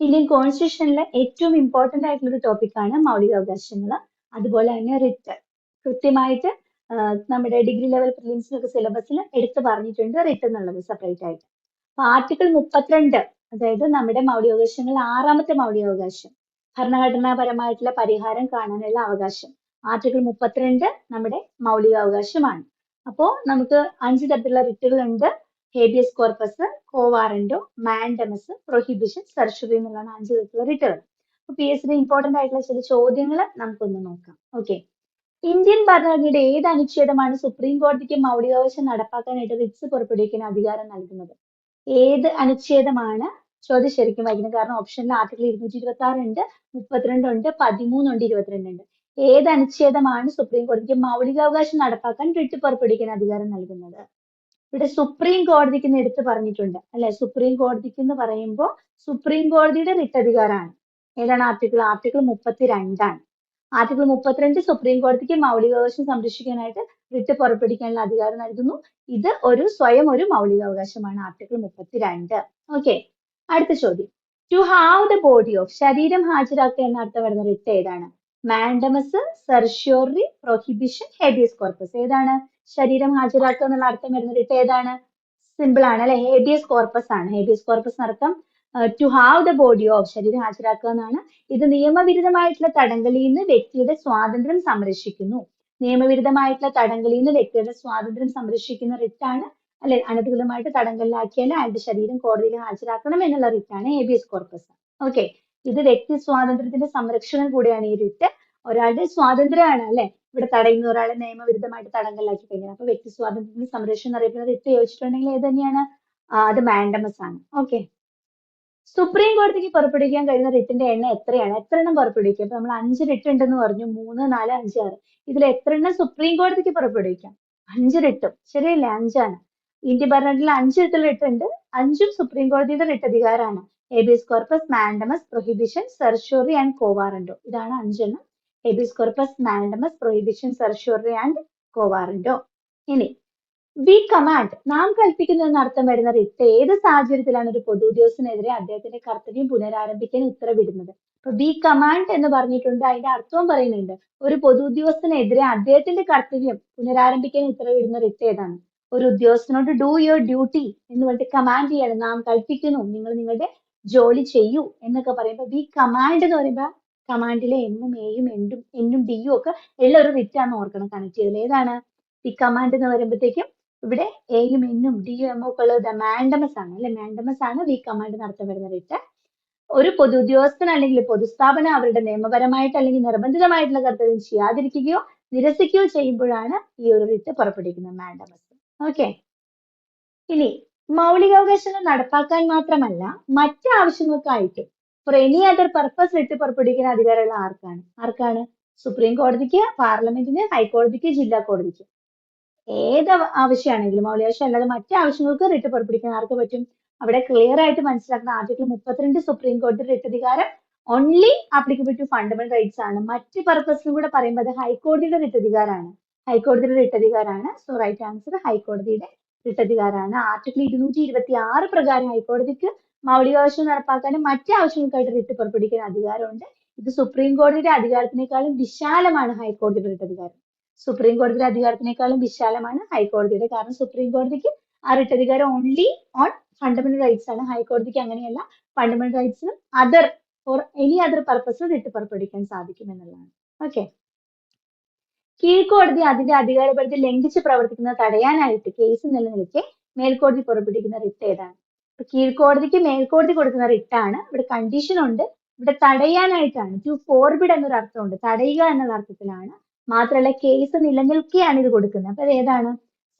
Indian കോൺസ്റ്റിറ്റ്യൂഷനിലെ ഏറ്റവും important ആയിട്ടുള്ള ഒരു ടോപ്പിക്കാണ് മൗലികാവകാശങ്ങൾ അതുപോലെ തന്നെ റിട്ട്. കൃത്യമായിട്ട് നമ്മുടെ ഡിഗ്രി ലെവൽ പ്രിലിംസിനൊക്കെ സിലബസിൽ എടുത്തു പറഞ്ഞിട്ടുണ്ട് റിട്ട് എന്നുള്ളത് സെപ്പറേറ്റ് ആയിട്ട്. അപ്പൊ ആർട്ടിക്കിൾ മുപ്പത്തിരണ്ട് അതായത് നമ്മുടെ മൗലികാവകാശങ്ങൾ ആറാമത്തെ മൗലികാവകാശം ഭരണഘടനാപരമായിട്ടുള്ള പരിഹാരം കാണാനുള്ള അവകാശം. ആർട്ടിക്കിൾ മുപ്പത്തിരണ്ട് നമ്മുടെ മൗലികാവകാശമാണ്. അപ്പോ നമുക്ക് അഞ്ച് തരത്തിലുള്ള റിട്ടുകൾ ഉണ്ട് habeas corpus quo warranto mandamus prohibition certiorari എന്നുള്ളതാണ് അഞ്ച് തരത്തിലുള്ള റിട്ടുകൾ അപ്പൊ പി എസ് ഇമ്പോർട്ടന്റ് ആയിട്ടുള്ള ചില ചോദ്യങ്ങൾ നമുക്കൊന്ന് നോക്കാം. ഓക്കെ ഇന്ത്യൻ ഭരണഘടനയുടെ ഏത് അനുച്ഛേദമാണ് സുപ്രീം കോടതിക്ക് മൗലികാവകാശം നടപ്പാക്കാനായിട്ട് റിറ്റ്സ് പുറപ്പെടുവിക്കാൻ അധികാരം നൽകുന്നത്? ഏത് അനുച്ഛേദമാണ്? ചോദ്യം ശരിക്കും വായിക്കുന്നത് കാരണം ഓപ്ഷനിൽ ആർട്ടിക്കിൾ ഇരുന്നൂറ്റി ഇരുപത്തി ആറ് ഉണ്ട് മുപ്പത്തിരണ്ട് ഉണ്ട് പതിമൂന്നുണ്ട് ഇരുപത്തിരണ്ട് ഉണ്ട്. ഏത് അനുച്ഛേദമാണ് സുപ്രീം കോടതിക്ക് മൗലികാവകാശം നടപ്പാക്കാൻ റിട്ട് പുറപ്പെടുവിക്കാൻ അധികാരം നൽകുന്നത്? ഇവിടെ സുപ്രീം കോടതിക്ക് എന്ന് എടുത്ത് പറഞ്ഞിട്ടുണ്ട്. അല്ലെ? സുപ്രീം കോടതിക്ക് എന്ന് പറയുമ്പോൾ സുപ്രീം കോടതിയുടെ റിട്ട് അധികാരമാണ് ഏതാണ്? ആർട്ടിക്കിൾ ആർട്ടിക്കിൾ മുപ്പത്തിരണ്ടാണ്. ആർട്ടിക്കിൾ മുപ്പത്തിരണ്ട് സുപ്രീം കോടതിക്ക് മൗലികാവകാശം സംരക്ഷിക്കാനായിട്ട് റിട്ട് പുറപ്പെടുവിക്കാനുള്ള അധികാരം നൽകുന്നു. ഇത് ഒരു സ്വയം ഒരു മൗലികാവകാശമാണ് ആർട്ടിക്കിൾ മുപ്പത്തിരണ്ട്. ഓക്കെ അടുത്ത ചോദ്യം. To have the body of ശരീരം ഹാജരാക്കുക എന്ന അർത്ഥം വരുന്ന റിട്ട് ഏതാണ്? Mandamus certiorari prohibition habeas corpus ഏതാണ്? ശരീരം ഹാജരാക്കുക എന്നുള്ള അർത്ഥം വരുന്നത് ഇപ്പൊ ഏതാണ്? സിമ്പിൾ ആണ് അല്ലെ? ഹേബിയസ് കോർപ്പസ് ആണ്. ഹേബിയസ് കോർപ്പസ് അർത്ഥം to have the body of ശരീരം ഹാജരാക്കുക എന്നാണ്. ഇത് നിയമവിരുദ്ധമായിട്ടുള്ള തടങ്കലിൽ നിന്ന് വ്യക്തിയുടെ സ്വാതന്ത്ര്യം സംരക്ഷിക്കുന്നു. നിയമവിരുദ്ധമായിട്ടുള്ള തടങ്കലിൽ നിന്ന് വ്യക്തിയുടെ സ്വാതന്ത്ര്യം സംരക്ഷിക്കുന്ന റിട്ടാണ് അല്ലെ അനധികൃതമായിട്ട് തടങ്കലിലാക്കിയാൽ അയാളുടെ ശരീരം കോടതിയിൽ ഹാജരാക്കണം എന്നുള്ള റിട്ടാണ് ഹേബിയസ് കോർപ്പസ് ഓക്കെ ഇത് വ്യക്തി സ്വാതന്ത്ര്യത്തിന്റെ സംരക്ഷണം കൂടിയാണ് ഈ റിട്ട് ഒരാളുടെ സ്വാതന്ത്ര്യമാണ് അല്ലെ? ഇവിടെ തടയുന്ന ഒരാളെ നിയമവിരുദ്ധമായിട്ട് തടങ്കലിലാക്കി കഴിഞ്ഞാൽ. അപ്പൊ വ്യക്തി സ്വാതന്ത്ര്യത്തിന് സംരക്ഷണം അറിയപ്പെടുന്ന ഇട്ട് ചോദിച്ചിട്ടുണ്ടെങ്കിൽ ഏത് തന്നെയാണ്? അത് മാൻഡമസ് ആണ്. ഓക്കെ. സുപ്രീം കോടതിക്ക് പുറപ്പെടുവിക്കാൻ കഴിയുന്ന റിട്ടിന്റെ എണ്ണം എത്രയാണ്? എത്ര എണ്ണം പുറപ്പെടുവിക്കാം? അപ്പൊ നമ്മൾ അഞ്ച് റിട്ട് ഉണ്ടെന്ന് പറഞ്ഞു. മൂന്ന് നാല് അഞ്ച് ആറ്. ഇതിൽ എത്ര എണ്ണം സുപ്രീം കോടതിക്ക് പുറപ്പെടുവിക്കാം? അഞ്ച് റിട്ടും. ശരിയല്ലേ? അഞ്ചാണ്. ഇന്ത്യ ഭരണത്തിൽ അഞ്ച് റിട്ടിൽ റിട്ട് ഉണ്ട്. അഞ്ചും സുപ്രീം കോടതിയുടെ റിട്ട് അധികാരമാണ്. Habeas corpus mandamus prohibition certiorari and quo warranto ഇതാണ് അഞ്ചെണ്ണം. Habeas corpus mandamus prohibition certiorari and quo warranto ഇനി വി കമാൻഡ് നാം കൽപ്പിക്കുന്നു എന്ന അർത്ഥം വരുന്ന റിട്ട് ഏത് സാഹചര്യത്തിലാണ് ഒരു പൊതു ഉദ്യോഗസ്ഥനെതിരെ അദ്ദേഹത്തിന്റെ കർത്തവ്യം പുനരാരംഭിക്കാൻ ഉത്തരവിടുന്നത്? അപ്പൊ വി കമാൻഡ് എന്ന് പറഞ്ഞിട്ടുണ്ട് അതിന്റെ അർത്ഥവും പറയുന്നുണ്ട്. ഒരു പൊതു ഉദ്യോഗസ്ഥനെതിരെ അദ്ദേഹത്തിന്റെ കർത്തവ്യം പുനരാരംഭിക്കാൻ ഉത്തരവിടുന്ന റിട്ട് ഏതാണ്? ഒരു ഉദ്യോഗസ്ഥനോട് ഡു യുവർ ഡ്യൂട്ടി എന്ന് പറഞ്ഞിട്ട് കമാൻഡ് ചെയ്യണം. നാം കൽപ്പിക്കുന്നു നിങ്ങൾ നിങ്ങളുടെ ജോലി ചെയ്യൂ എന്നൊക്കെ പറയുമ്പോൾ വി കമാൻഡ് എന്ന് പറയുമ്പോൾ കമാൻഡിലെ എന്നും എയും എൻഡും എന്നും ഡിയും ഒക്കെ ഉള്ള ഒരു റിറ്റാണ് ഓർക്കണം കണക്ട് ചെയ്തത് ഏതാണ്? ഈ കമാൻഡ് എന്ന് പറയുമ്പോഴത്തേക്കും ഇവിടെ എയും എന്നും ഡിയും എമ്മും ഒക്കെ ഉള്ളത് മാൻഡമസ് ആണ്. അല്ലെ? മാൻഡമസ് ആണ് വി കമാൻഡ് നടത്താൻ വരുന്ന റിട്ട് ഒരു പൊതു ഉദ്യോഗസ്ഥൻ അല്ലെങ്കിൽ പൊതുസ്ഥാപനം അവരുടെ നിയമപരമായിട്ട് അല്ലെങ്കിൽ നിർബന്ധിതമായിട്ടുള്ള കർത്തവ്യം ചെയ്യാതിരിക്കുകയോ നിരസിക്കുകയോ ചെയ്യുമ്പോഴാണ് ഈ ഒരു റിട്ട് പുറപ്പെടുവിക്കുന്നത് മാൻഡമസ് ഓക്കെ ഇനി മൗലികാവകാശങ്ങൾ നടപ്പാക്കാൻ മാത്രമല്ല മറ്റ് ആവശ്യങ്ങൾക്കായിട്ടും for any other purpose writ പുറപ്പെടുവിക്കുന്ന അധികാരമുള്ള ആർക്കാണ്? ആർക്കാണ്? സുപ്രീം കോടതിക്ക് പാർലമെന്റിന് ഹൈക്കോടതിക്ക് ജില്ലാ കോടതിക്ക്. ഏത് ആവശ്യമാണെങ്കിലും മൗലികാവകാശം അല്ലാതെ മറ്റു ആവശ്യങ്ങൾക്ക് റിട്ട് പുറപ്പെടുവിക്കാൻ ആർക്ക് പറ്റും? അവിടെ ക്ലിയർ ആയിട്ട് മനസ്സിലാക്കുന്ന ആർട്ടിക്കിൾ മുപ്പത്തിരണ്ട് സുപ്രീം കോടതി റിട്ട് അധികാരം only applicable to fundamental rights ആണ്. മറ്റ് പർപ്പസിനും കൂടെ പറയുമ്പോൾ അത് ഹൈക്കോടതിയുടെ റിട്ട് അധികാരമാണ്. ഹൈക്കോടതിയുടെ റിട്ട് അധികാരമാണ്. സോ റൈറ്റ് ആൻസർ ഹൈക്കോടതിയുടെ റിട്ട് അധികാരമാണ്. ആർട്ടിക്കിൾ ഇരുന്നൂറ്റി ഇരുപത്തി ആറ് പ്രകാരം ഹൈക്കോടതിക്ക് മൗലികാവകാശം നടപ്പാക്കാനും മറ്റ് ആവശ്യങ്ങൾക്കായിട്ട് റിട്ട് പുറപ്പെടുവിക്കാൻ അധികാരമുണ്ട്. ഇത് സുപ്രീം കോടതിയുടെ അധികാരത്തിനേക്കാളും വിശാലമാണ് ഹൈക്കോടതിയുടെ റിട്ട് അധികാരം. സുപ്രീം കോടതിയുടെ അധികാരത്തിനേക്കാളും വിശാലമാണ് ഹൈക്കോടതിയുടെ കാരണം സുപ്രീം കോടതിക്ക് ആ റിട്ട് അധികാരം ഓൺലി ഓൺ ഫണ്ടമെന്റൽ റൈറ്റ്സ് ആണ്. ഹൈക്കോടതിക്ക് അങ്ങനെയല്ല fundamental റൈറ്റ്സിനും other for any other purpose writ പുറപ്പെടുവിക്കാൻ സാധിക്കും എന്നുള്ളതാണ്. ഓക്കെ കീഴ്ക്കോടതി അതിന്റെ അധികാരപരിധി ലംഘിച്ച് പ്രവർത്തിക്കുന്നത് തടയാനായിട്ട് കേസ് നിലനിൽക്കെ മേൽക്കോടതി പുറപ്പെടുവിക്കുന്ന റിട്ട് ഏതാണ്? കീഴ്ക്കോടതിക്ക് മേൽക്കോടതി കൊടുക്കുന്ന റിട്ടാണ്. ഇവിടെ കണ്ടീഷൻ ഉണ്ട്. ഇവിടെ തടയാനായിട്ടാണ്. ടു ഫോർബിഡ് എന്നൊരു അർത്ഥമുണ്ട്. തടയുക എന്നുള്ള അർത്ഥത്തിലാണ്. മാത്രമല്ല കേസ് നിലനിൽക്കെയാണ് ഇത് കൊടുക്കുന്നത്. അപ്പൊ ഏതാണ്?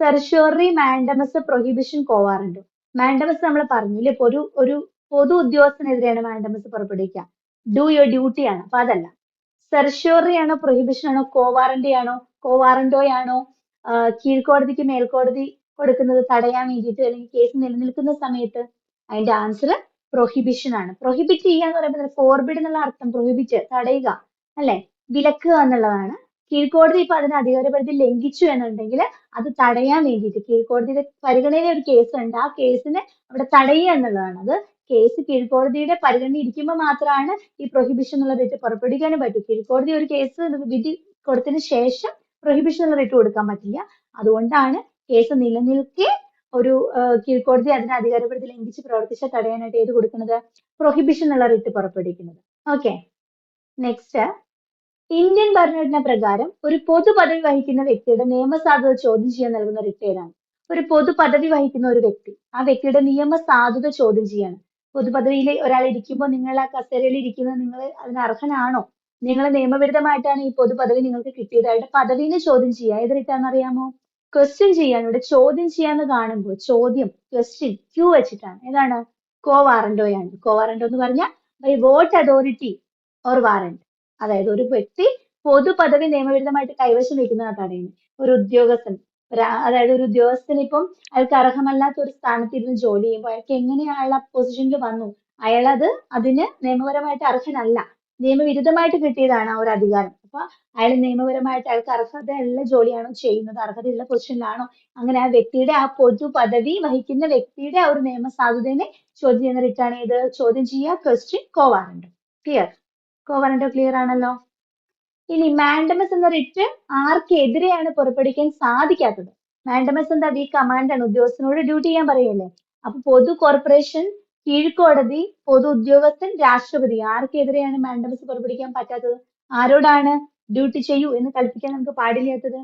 Certiorari mandamus prohibition quo warranto mandamus നമ്മൾ പറഞ്ഞു. ഇപ്പൊ ഒരു ഒരു പൊതു ഉദ്യോഗസ്ഥനെതിരെയാണ് മാൻഡമസ് പുറപ്പെടുവിക്കുക. ഡു യുവർ ഡ്യൂട്ടി ആണ്. അപ്പൊ അതല്ല. സെർഷ്യോറി ആണോ പ്രൊഹിബിഷൻ ആണോ കോവാറന്റി ആണോ കോവാറന്റോ ആണോ കീഴ്ക്കോടതിക്ക് മേൽക്കോടതി കൊടുക്കുന്നത് തടയാൻ വേണ്ടിയിട്ട് അല്ലെങ്കിൽ കേസ് നിലനിൽക്കുന്ന സമയത്ത് അതിന്റെ ആൻസർ പ്രൊഹിബിഷൻ ആണ്. പ്രൊഹിബിറ്റ് ചെയ്യുക എന്ന് പറയുമ്പോൾ ഫോർബിഡ് എന്നുള്ള അർത്ഥം പ്രൊഹിബിറ്റ് തടയുക അല്ലെ? വിലക്കുക എന്നുള്ളതാണ്. കീഴ്ക്കോടതി ഇപ്പൊ അതിന് അധികാരപരിധി ലംഘിച്ചു എന്നുണ്ടെങ്കിൽ അത് തടയാൻ വേണ്ടിയിട്ട് കീഴ്ക്കോടതിയുടെ പരിഗണനയിൽ ഒരു കേസ് ഉണ്ട്. ആ കേസിനെ അവിടെ തടയുക എന്നുള്ളതാണ്. അത് കേസ് കീഴ്ക്കോടതിയുടെ പരിഗണന ഇരിക്കുമ്പോൾ മാത്രമാണ് ഈ പ്രൊഹിബിഷൻ എന്നുള്ള റിട്ട് പുറപ്പെടുവിക്കാനും പറ്റൂ. കീഴ്ക്കോടതി ഒരു കേസ് വിധി കൊടുത്തതിന് ശേഷം പ്രൊഹിബിഷൻ എന്നുള്ള റിട്ട് കൊടുക്കാൻ പറ്റില്ല. അതുകൊണ്ടാണ് കേസ് നിലനിൽക്കെ ഒരു കീഴ്ക്കോടതി അതിനെ അധികാരപ്പെടുത്തി ലംഘിച്ച് പ്രവർത്തിച്ച തടയാനായിട്ട് ഏത് കൊടുക്കുന്നത്? പ്രൊഹിബിഷൻ എന്നുള്ള റിട്ട് പുറപ്പെടുവിക്കുന്നത്. ഓക്കെ നെക്സ്റ്റ് ഇന്ത്യൻ ഭരണഘടന പ്രകാരം ഒരു പൊതു പദവി വഹിക്കുന്ന വ്യക്തിയുടെ നിയമസാധുത ചോദ്യം ചെയ്യാൻ നൽകുന്ന റിട്ട് ഏതാണ്? ഒരു പൊതു പദവി വഹിക്കുന്ന ഒരു വ്യക്തി ആ വ്യക്തിയുടെ നിയമസാധുത ചോദ്യം ചെയ്യാണ്. പൊതുപദവിയിൽ ഒരാൾ ഇരിക്കുമ്പോൾ നിങ്ങൾ ആ കസേരയിൽ ഇരിക്കുന്നത് നിങ്ങൾ അതിന് അർഹനാണോ? നിങ്ങൾ നിയമവിരുദ്ധമായിട്ടാണ് ഈ പൊതുപദവി നിങ്ങൾക്ക് കിട്ടിയതായിട്ട് പദവിനെ ചോദ്യം ചെയ്യുക. ഏത് റിട്ടാണെന്ന് അറിയാമോ? ക്വസ്റ്റ്യൻ ചെയ്യാൻ ഇവിടെ ചോദ്യം ചെയ്യാന്ന് കാണുമ്പോൾ ചോദ്യം ക്വസ്റ്റ്യൻ ക്യൂ വെച്ചിട്ടാണ്. ഏതാണ്? കോ വാറന്റോയാണ് കോ വാറന്റോ എന്ന് പറഞ്ഞാൽ by what authority or warrant അതായത് ഒരു വ്യക്തി പൊതു പദവി നിയമവിരുദ്ധമായിട്ട് കൈവശം വെക്കുന്നത് തടയുന്നത് ഒരു ഉദ്യോഗസ്ഥൻ. അതായത് ഒരു ഉദ്യോഗസ്ഥൻ ഇപ്പം അയാൾക്ക് അർഹമല്ലാത്ത ഒരു സ്ഥാനത്ത് ഇരുന്ന് ജോലി ചെയ്യുമ്പോൾ അയാൾക്ക് എങ്ങനെ അയാൾ ആ പൊസിഷനിൽ വന്നു? അയാൾ അത് അതിന് നിയമപരമായിട്ട് അർഹനല്ല. നിയമവിരുദ്ധമായിട്ട് കിട്ടിയതാണ് ആ ഒരു അധികാരം. അപ്പൊ അയാൾ നിയമപരമായിട്ട് അയാൾക്ക് അർഹതയുള്ള ജോലിയാണോ ചെയ്യുന്നത്? അർഹതയുള്ള പൊസിഷനിലാണോ? അങ്ങനെ ആ വ്യക്തിയുടെ ആ പൊതു പദവി വഹിക്കുന്ന വ്യക്തിയുടെ ആ ഒരു നിയമസാധുതയെ ചോദ്യം ചെയ്യുന്ന റിട്ടാണ് ഇത് ചോദ്യം ചെയ്യുക. Question quo warranto clear quo warranto clear ആണല്ലോ? ഇനി മാൻഡമസ് എന്ന റിട്ട് ആർക്കെതിരെയാണ് പുറപ്പെടുവിക്കാൻ സാധിക്കാത്തത്? മാൻഡമസ് എന്താ? ഈ ആണ്. ഉദ്യോഗസ്ഥനോട് ഡ്യൂട്ടി ചെയ്യാൻ പറയല്ലേ? അപ്പൊ പൊതു കോർപ്പറേഷൻ കീഴ്ക്കോടതി പൊതു ഉദ്യോഗസ്ഥൻ രാഷ്ട്രപതി. ആർക്കെതിരെയാണ് മാൻഡമസ് പുറപ്പെടുവിക്കാൻ പറ്റാത്തത്? ആരോടാണ് ഡ്യൂട്ടി ചെയ്യൂ എന്ന് കൽപ്പിക്കാൻ നമുക്ക് പാടില്ലാത്തത്?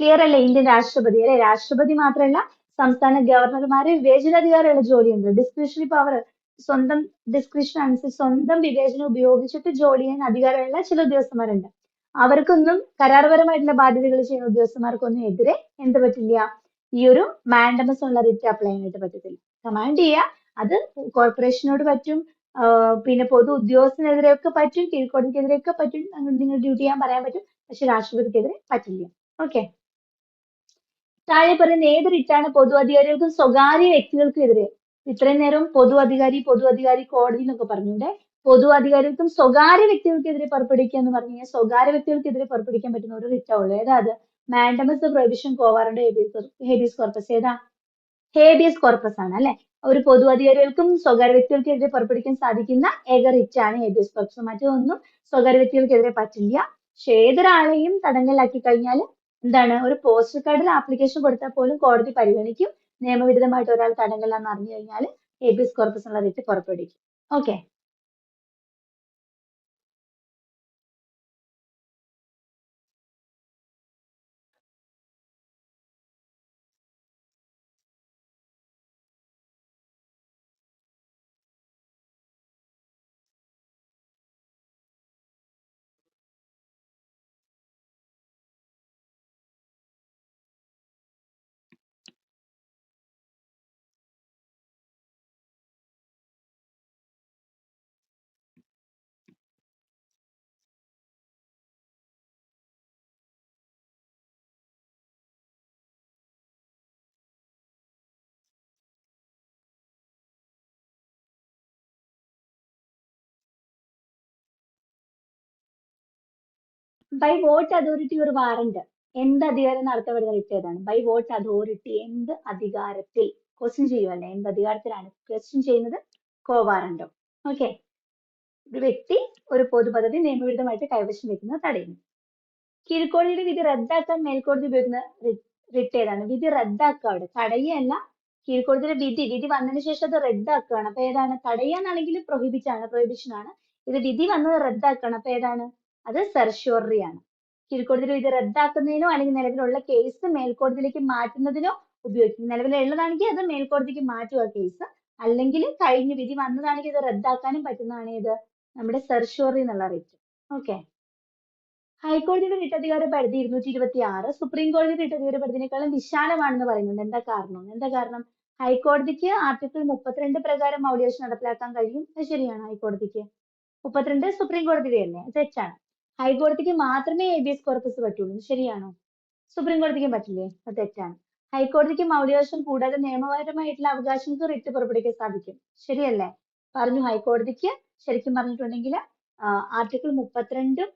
ക്ലിയർ അല്ലേ? ഇന്ത്യൻ രാഷ്ട്രപതി. അല്ലെ? രാഷ്ട്രപതി മാത്രമല്ല സംസ്ഥാന ഗവർണർമാരെ വിവേചനാധികാരമുള്ള ജോലിയുണ്ട്. ഡിസ്ക്രിഷണറി പവർ സ്വന്തം ഡിസ്ക്രിപ്ഷൻ അനുസരിച്ച് സ്വന്തം വിവേചനം ഉപയോഗിച്ചിട്ട് ജോലി ചെയ്യാൻ അധികാരമുള്ള ചില ഉദ്യോഗസ്ഥന്മാരുണ്ട്. അവർക്കൊന്നും കരാർപരമായിട്ടുള്ള ബാധ്യതകൾ ചെയ്യുന്ന ഉദ്യോഗസ്ഥന്മാർക്കൊന്നും എതിരെ എന്ത് പറ്റില്ല. ഈ ഒരു മാൻഡമസ് ഉള്ള റിറ്റ് അപ്ലൈ ചെയ്യാനായിട്ട് പറ്റത്തില്ല. കമാൻഡ് ചെയ്യുക അത് കോർപ്പറേഷനോട് പറ്റും പിന്നെ പൊതു ഉദ്യോഗസ്ഥനെതിരെയൊക്കെ പറ്റും കീഴ്ക്കോടതിക്കെതിരെയൊക്കെ പറ്റും നിങ്ങൾ ഡ്യൂട്ടി ചെയ്യാൻ പറയാൻ പറ്റും പക്ഷെ രാഷ്ട്രപതിക്കെതിരെ പറ്റില്ല. ഓക്കെ താഴെ പറയുന്ന ഏത് റിട്ടാണ് പൊതു അധികാരികൾക്കും സ്വകാര്യ വ്യക്തികൾക്കും എതിരെ ഇത്രയും നേരം പൊതു അധികാരി പൊതു അധികാരി കോടതി എന്നൊക്കെ പറഞ്ഞൂടെ പൊതു അധികാരികൾക്കും സ്വകാര്യ വ്യക്തികൾക്കെതിരെ പുറപ്പെടുവിക്കുക എന്ന് പറഞ്ഞു കഴിഞ്ഞാൽ സ്വകാര്യ വ്യക്തികൾക്കെതിരെ പുറപ്പെടുവിക്കാൻ പറ്റുന്ന ഒരു റിറ്റാ ഉള്ളൂ ഏതാ അത്? Mandamus prohibition quo warranto habeas corpus ഏതാ? ഹേബിയസ് കോർപ്പസ് ആണ് അല്ലെ? ഒരു പൊതു അധികാരികൾക്കും സ്വകാര്യ വ്യക്തികൾക്കെതിരെ പുറപ്പെടുവിക്കാൻ സാധിക്കുന്ന ഏക റിറ്റ് ആണ് ഹേബിയസ് കോർപ്പസ് മറ്റൊന്നും സ്വകാര്യ വ്യക്തികൾക്കെതിരെ പറ്റില്ല. പക്ഷെ ഏതൊരാളെയും തടങ്കലിലാക്കി കഴിഞ്ഞാൽ എന്താണ്? ഒരു പോസ്റ്റ് കാർഡിൽ ആപ്ലിക്കേഷൻ കൊടുത്താൽ പോലും കോടതി പരിഗണിക്കും. നിയമവിരുദ്ധമായിട്ട് ഒരാൾ തടങ്കലിലാണെന്ന് അറിഞ്ഞു കഴിഞ്ഞാൽ ഹേബിയസ് കോർപ്പസ് എന്നുള്ള റിറ്റ് പുറപ്പെടുവിക്കും. ഓക്കെ ബൈ വോട്ട് അതോറിറ്റി ഒരു വാറണ്ട്? എന്ത് അധികാരം നടത്തപ്പെടുന്ന റിട്ട് ബൈ വോട്ട് അതോറിറ്റി എന്ത് അധികാരത്തിൽ? ക്വസ്റ്റ്യൻ ചെയ്യുവല്ലേ എന്ത് അധികാരത്തിലാണ്? ക്വസ്റ്റ്യൻ ചെയ്യുന്നത് കോ വാറണ്ടോ ഓക്കെ ഒരു വ്യക്തി ഒരു പൊതുപദ്ധതി നിയമവിരുദ്ധമായിട്ട് കൈവശം വെക്കുന്നത് തടയുന്നു. കീഴ്ക്കോടതിയുടെ വിധി റദ്ദാക്കാൻ മേൽക്കോടതി ഉപയോഗിക്കുന്ന റിട്ട് ഏതാണ്? വിധി റദ്ദാക്കുക അവിടെ. തടയല്ല കീഴ്ക്കോടതിയുടെ വിധി. വിധി വന്നതിന് ശേഷം അത് റദ്ദാക്കുകയാണ്. അപ്പൊ ഏതാണ്? തടയാനാണെങ്കിൽ പ്രൊഹിബിറ്റ് ആണ്. പ്രൊഹിബിഷൻ ആണ്. ഇത് വിധി വന്നത് റദ്ദാക്കുകയാണ്. അപ്പൊ ഏതാണ്? അത് സെർഷ്യോറി ആണ് കീഴ്ക്കോടതി വിധി റദ്ദാക്കുന്നതിനോ അല്ലെങ്കിൽ നിലവിലുള്ള കേസ് മേൽക്കോടതിയിലേക്ക് മാറ്റുന്നതിനോ ഉപയോഗിക്കും നിലവിലുള്ളതാണെങ്കിൽ അത് മേൽക്കോടതിക്ക് മാറ്റുക കേസ്. അല്ലെങ്കിൽ കഴിഞ്ഞ വിധി വന്നതാണെങ്കിൽ ഇത് റദ്ദാക്കാനും പറ്റുന്നതാണ് ഇത് നമ്മുടെ സെർഷ്യോറി എന്നുള്ള റിറ്റ് ഓക്കെ ഹൈക്കോടതിയുടെ റിട്ടധികാര പരിധി ഇരുന്നൂറ്റി ഇരുപത്തി ആറ് സുപ്രീം കോടതിയുടെ റിട്ടധികാര പരിധിനേക്കാളും വിശാലമാണെന്ന് പറയുന്നുണ്ട്. എന്താ കാരണം? എന്താ കാരണം? ഹൈക്കോടതിക്ക് ആർട്ടിക്കിൾ മുപ്പത്തിരണ്ട് പ്രകാരം മൗലികാവകാശം നടപ്പിലാക്കാൻ കഴിയും. അത് ശരിയാണ് ഹൈക്കോടതിക്ക്. മുപ്പത്തിരണ്ട് സുപ്രീം കോടതിയുടെ അല്ലേ? തെറ്റാണ്. ഹൈക്കോടതിക്ക് മാത്രമേ ഹേബിയസ് കോർപ്പസ് പറ്റുള്ളൂ. ശരിയാണോ? സുപ്രീം കോടതിക്കും പറ്റില്ലേ? അത് തെറ്റാണ്. ഹൈക്കോടതിക്ക് മൗലികാവകാശം കൂടാതെ നിയമപരമായിട്ടുള്ള അവകാശങ്ങൾക്ക് റിട്ട് പുറപ്പെടുവിക്കാൻ സാധിക്കും. ശരിയല്ലേ? പറഞ്ഞു ഹൈക്കോടതിക്ക് ശരിക്കും പറഞ്ഞിട്ടുണ്ടെങ്കിൽ ആർട്ടിക്കിൾ മുപ്പത്തിരണ്ടും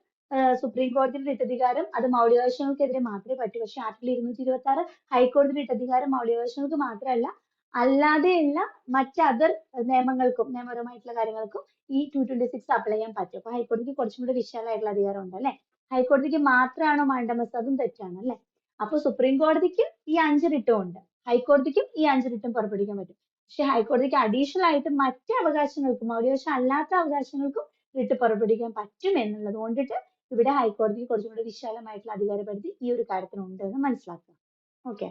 സുപ്രീം കോടതിയുടെ റിട്ടധികാരം അത് മൗലികാവകാശങ്ങൾക്കെതിരെ മാത്രമേ പറ്റൂ. പക്ഷെ ആർട്ടിക്കിൾ ഇരുന്നൂറ്റി ഇരുപത്തി ആറ് ഹൈക്കോടതി റിട്ടധികാരം മൗലികാവകാശങ്ങൾക്ക് മാത്രമല്ല അല്ലാതെയുള്ള മറ്റ് അതർ നിയമങ്ങൾക്കും നിയമപരമായിട്ടുള്ള കാര്യങ്ങൾക്കും ഈ ടു ട്വന്റി സിക്സ് അപ്ലൈ ചെയ്യാൻ പറ്റും. അപ്പൊ ഹൈക്കോടതിക്ക് കുറച്ചും കൂടി വിശാലമായിട്ടുള്ള അധികാരം ഉണ്ട് അല്ലെ? ഹൈക്കോടതിക്ക് മാത്രമാണോ മാൻഡമസ് അതും തെറ്റാണ് അല്ലെ? അപ്പൊ സുപ്രീം കോടതിക്ക് ഈ അഞ്ച് റിട്ടും ഉണ്ട്. ഹൈക്കോടതിക്കും ഈ അഞ്ച് റിട്ടും പുറപ്പെടുവിക്കാൻ പറ്റും. പക്ഷെ ഹൈക്കോടതിക്ക് അഡീഷണൽ ആയിട്ട് മറ്റ് അവകാശങ്ങൾക്കും മൗലികാവകാശം അല്ലാത്ത അവകാശങ്ങൾക്കും റിട്ട് പുറപ്പെടുവിക്കാൻ പറ്റും എന്നുള്ളത് കൊണ്ടിട്ട് ഇവിടെ ഹൈക്കോടതിക്ക് കുറച്ചും കൂടി വിശാലമായിട്ടുള്ള അധികാരപരിധി ഈ ഒരു കാര്യത്തിനുണ്ട് എന്ന് മനസ്സിലാക്കുക. ഓക്കെ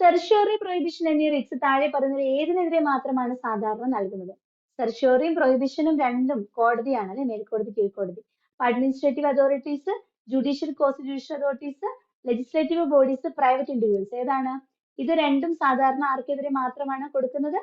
സെർഷ്യോറി പ്രൊഹിബിഷൻ എന്നീ റിട്സ് താഴെ പറയുന്നത് ഏതിനെതിരെ മാത്രമാണ് സാധാരണ നൽകുന്നത്? സെർഷ്യോറിയും പ്രൊഹിബിഷനും രണ്ടും കോടതിയാണ് അല്ലെ? മേൽക്കോടതി കീഴ്ക്കോടതി. Administrative authorities judicial constitution authorities legislative bodies private individuals ഏതാണ്? ഇത് രണ്ടും സാധാരണ ആർക്കെതിരെ മാത്രമാണ് കൊടുക്കുന്നത്?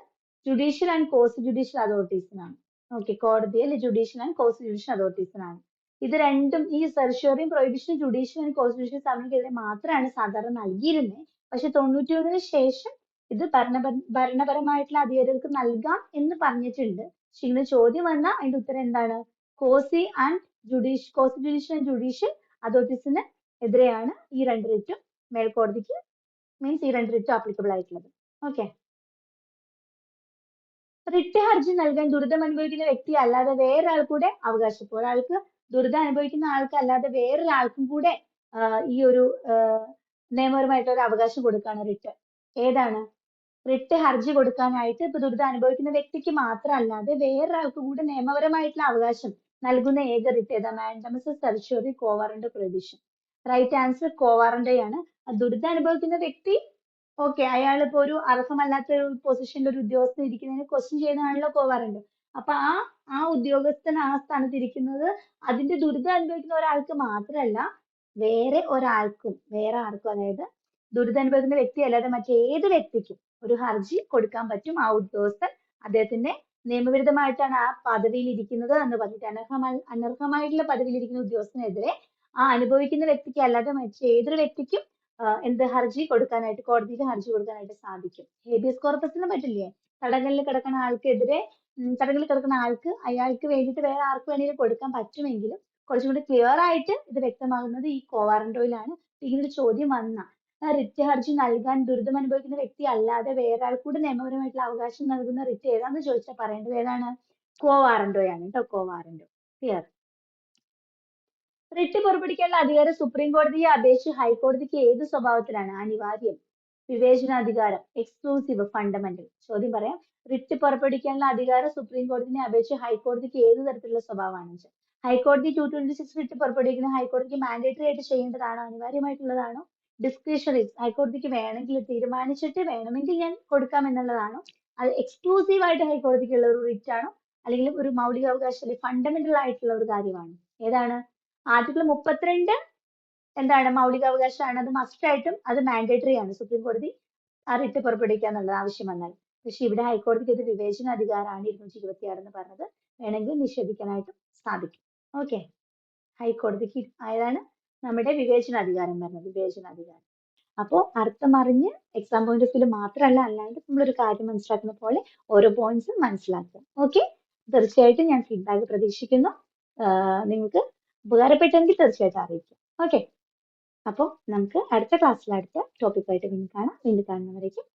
ജുഡീഷ്യൽ ആൻഡ് കോസ്റ്റ് ജുഡീഷ്യൽ അതോറിറ്റീസിനാണ് ഓക്കെ കോടതി അല്ലെ? ജുഡീഷ്യൽ ആൻഡ് judicial authorities അതോറിറ്റീസിനാണ് ഇത് രണ്ടും ഈ സെർഷ്യോറിയും പ്രൊഹിബിഷനും ജുഡീഷ്യൽ ആൻഡ് കോൺസ്റ്റിറ്റ്യൂഷൻ സമരക്കെതിരെ മാത്രമാണ് സാധാരണ നൽകിയിരുന്നത് പക്ഷെ തൊണ്ണൂറ്റി ഒന്നിന് ശേഷം ഇത് ഭരണ ഭരണപരമായിട്ടുള്ള അധികാരികൾക്ക് നൽകാം എന്ന് പറഞ്ഞിട്ടുണ്ട്. പക്ഷെ ഇങ്ങനെ ചോദ്യം വന്നാൽ അതിന്റെ ഉത്തരം എന്താണ്? Quasi and judicial quasi judicial and judicial അതോറിറ്റീസിന് എതിരെയാണ് ഈ രണ്ട് റിറ്റും മേൽക്കോടതിക്ക് മീൻസ് ഈ രണ്ട് റിറ്റും ആപ്ലിക്കബിൾ ആയിട്ടുള്ളത്. ഓക്കെ. റിട്ട് ഹർജി നൽകാൻ ദുരിതം അനുഭവിക്കുന്ന വ്യക്തി അല്ലാതെ വേറൊരാൾ കൂടെ അവകാശപ്പെടും ഒരാൾക്ക് ദുരിതം അനുഭവിക്കുന്ന ആൾക്ക് അല്ലാതെ വേറൊരാൾക്കും കൂടെ ഈ ഒരു നിയമപരമായിട്ടുള്ള ഒരു അവകാശം കൊടുക്കുകയാണ് റിട്ട്. ഏതാണ്? റിട്ട് ഹർജി കൊടുക്കാനായിട്ട് ഇപ്പൊ ദുരിതം അനുഭവിക്കുന്ന വ്യക്തിക്ക് മാത്രമല്ലാതെ വേറൊരാൾക്ക് കൂടെ നിയമപരമായിട്ടുള്ള അവകാശം നൽകുന്ന ഏക റിട്ട് ഏതാ? Mandamus prohibition right answer right answer ആണ് ദുരിതം അനുഭവിക്കുന്ന വ്യക്തി ഓക്കെ അയാൾ ഇപ്പൊ ഒരു അർഹമല്ലാത്ത ഒരു പൊസിഷനിൽ ഒരു ഉദ്യോഗസ്ഥൻ ഇരിക്കുന്നതിനെ ക്വസ്റ്റ്യൻ ചെയ്യുന്നതാണല്ലോ കോവാറന്റ് അപ്പൊ ആ ആ ഉദ്യോഗസ്ഥൻ ആ സ്ഥാനത്ത് ഇരിക്കുന്നത് അതിന്റെ ദുരിതം അനുഭവിക്കുന്ന ഒരാൾക്ക് മാത്രമല്ല വേറെ ഒരാൾക്കും വേറെ ആർക്കും അതായത് ദുരിതമനുഭവിക്കുന്ന വ്യക്തി അല്ലാതെ മറ്റേത് വ്യക്തിക്കും ഒരു ഹർജി കൊടുക്കാൻ പറ്റും. ആ ഉദ്യോഗസ്ഥൻ അദ്ദേഹത്തിന്റെ നിയമവിരുദ്ധമായിട്ടാണ് ആ പദവിയിൽ ഇരിക്കുന്നത് എന്ന് പറഞ്ഞിട്ട് അനർഹമായി അനർഹമായിട്ടുള്ള പദവിയിൽ ഇരിക്കുന്ന ഉദ്യോഗസ്ഥനെതിരെ ആ അനുഭവിക്കുന്ന വ്യക്തിക്ക് അല്ലാതെ മറ്റേതൊരു വ്യക്തിക്കും എന്ത് ഹർജി കൊടുക്കാനായിട്ട് കോടതിയിൽ ഹർജി കൊടുക്കാനായിട്ട് സാധിക്കും. ഹേബിയസ് കോർപ്പസിന് പറ്റില്ലേ? തടങ്കലിൽ കിടക്കുന്ന ആൾക്കെതിരെ തടങ്കലിൽ കിടക്കുന്ന ആൾക്ക് അയാൾക്ക് വേണ്ടിയിട്ട് വേറെ ആർക്ക് വേണമെങ്കിലും കൊടുക്കാൻ പറ്റുമെങ്കിലും കുറച്ചും കൂടി ക്ലിയർ ആയിട്ട് ഇത് വ്യക്തമാകുന്നത് ഈ കോവാറന്റോയിലാണ് ഇങ്ങനൊരു ചോദ്യം വന്ന. റിറ്റ് ഹർജി നൽകാൻ ദുരിതം അനുഭവിക്കുന്ന വ്യക്തി അല്ലാതെ വേറെ ആൾ കൂടി നിയമപരമായിട്ടുള്ള അവകാശം നൽകുന്ന റിറ്റ് ഏതാന്ന് ചോദിച്ചാൽ പറയേണ്ടത് ഏതാണ്? കോവാറന്റോയാണ് കേട്ടോ കോവാറന്റോ ക്ലിയർ റിട്ട് പുറപ്പെടുവിക്കാനുള്ള അധികാരം സുപ്രീം കോടതിയെ അപേക്ഷിച്ച് ഹൈക്കോടതിക്ക് ഏത് സ്വഭാവത്തിലാണ്? അനിവാര്യം വിവേചനാധികാരം എക്സ്ക്ലൂസീവ് ഫണ്ടമെന്റൽ ചോദ്യം പറയാം. റിട്ട് പുറപ്പെടുവിക്കാനുള്ള അധികാരം സുപ്രീം കോടതിയെ അപേക്ഷിച്ച് ഹൈക്കോടതിക്ക് ഏത് തരത്തിലുള്ള സ്വഭാവമാണ്? ഹൈക്കോടതി ടു ട്വന്റി സിക്സ് റിട്ട് പുറപ്പെടുവിക്കുന്ന ഹൈക്കോടതിക്ക് മാൻഡേറ്ററി ആയിട്ട് ചെയ്യേണ്ടതാണോ? അനിവാര്യമായിട്ടുള്ളതാണോ? ഡിസ്ക്രിഷണറി ഹൈക്കോടതിക്ക് വേണമെങ്കിൽ തീരുമാനിച്ചിട്ട് വേണമെങ്കിൽ ഞാൻ കൊടുക്കാം എന്നുള്ളതാണോ? അത് എക്സ്ക്ലൂസീവ് ആയിട്ട് ഹൈക്കോടതിക്കുള്ള ഒരു റിറ്റ് ആണോ? അല്ലെങ്കിൽ ഒരു മൗലികാവകാശം അല്ലെങ്കിൽ ഫണ്ടമെന്റൽ ആയിട്ടുള്ള ഒരു കാര്യമാണ്? ഏതാണ്? ആർട്ടിക്കിൾ മുപ്പത്തിരണ്ട് എന്താണ് മൗലികാവകാശമാണ്? അത് മസ്റ്റ് ആയിട്ടും അത് മാൻഡേറ്ററി ആണ്. സുപ്രീം കോടതി ആ റിട്ട് പുറപ്പെടുവിക്കുക എന്നുള്ളത് ആവശ്യം വന്നാൽ. പക്ഷെ ഇവിടെ ഹൈക്കോടതിക്ക് ഇത് വിവേചന അധികാരമാണ് ഇരുന്നൂറ്റി ഇരുപത്തിയാറ് എന്ന് പറഞ്ഞത്. വേണമെങ്കിൽ നിഷേധിക്കാനായിട്ടും സാധിക്കും. ഓക്കെ ഹൈക്കോടതിക്ക് ആയതാണ് നമ്മുടെ വിവേചന അധികാരം പറഞ്ഞത് വിവേചന അധികാരം അപ്പോൾ അർത്ഥം അറിഞ്ഞ് എക്സാം പോയിന്റ് ഓഫ് വ്യൂ മാത്രമല്ല അല്ലാണ്ട് നമ്മളൊരു കാര്യം മനസ്സിലാക്കുന്ന പോലെ ഓരോ പോയിന്റ്സും മനസ്സിലാക്കുക. ഓക്കെ തീർച്ചയായിട്ടും ഞാൻ ഫീഡ്ബാക്ക് പ്രതീക്ഷിക്കുന്നു. ആഹ് നിങ്ങൾക്ക് ഉപകാരപ്പെട്ടെങ്കിൽ തീർച്ചയായിട്ടും അറിയിക്കുക ഓക്കെ അപ്പോൾ നമുക്ക് അടുത്ത ക്ലാസ്സിൽ അടുത്ത ടോപ്പിക്കായിട്ട് വീണ്ടും കാണാം. വീണ്ടും കാണുന്നവരേക്കും